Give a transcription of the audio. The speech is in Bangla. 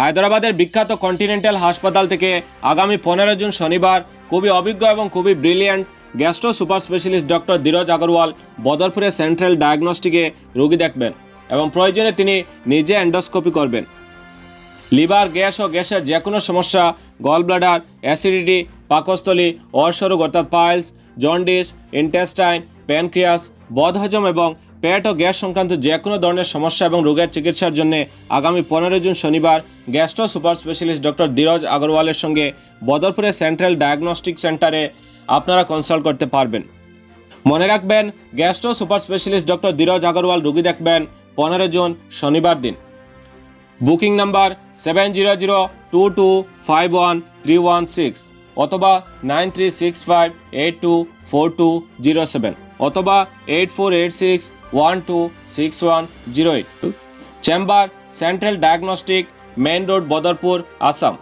হায়দ্রাবাদের বিখ্যাত কন্টিনেন্টাল হাসপাতাল থেকে আগামী পনেরো জুন শনিবার খুবই অভিজ্ঞ এবং খুবই brilliant gastro super specialist doctor Dheeraj Agarwal বদরপুরের central ডায়াগনস্টিকে রোগী দেখবেন এবং প্রয়োজনে তিনি নিজে অ্যান্ডোস্কোপি করবেন। লিভার, গ্যাস ও গ্যাসের যে কোনো সমস্যা, গল ব্লাডার, অ্যাসিডিটি, পাকস্থলী অশ্বরোগ অর্থাৎ পাইলস, জন্ডিস, ইন্টেস্টাইন, প্যানক্রিয়াস, বদহজম এবং পেট ও গ্যাস সংক্রান্ত যে কোনো ধরনের সমস্যা এবং রোগের চিকিৎসার জন্য আগামী পনেরো জুন শনিবার gastro super specialist doctor Dheeraj আগরওয়ালের সঙ্গে বদরপুরের সেন্ট্রাল ডায়াগনস্টিক সেন্টারে আপনারা কনসাল্ট করতে পারবেন। মনে রাখবেন, gastro super specialist doctor Dheeraj Agarwal রোগী দেখবেন পনেরো জুন শনিবার দিন। Booking number seven zero zero two two five one three one six অথবা nine three six five eight two four two zero seven অথবা eight four eight six one two six one zero eight chamber central diagnostic main road Badarpur Assam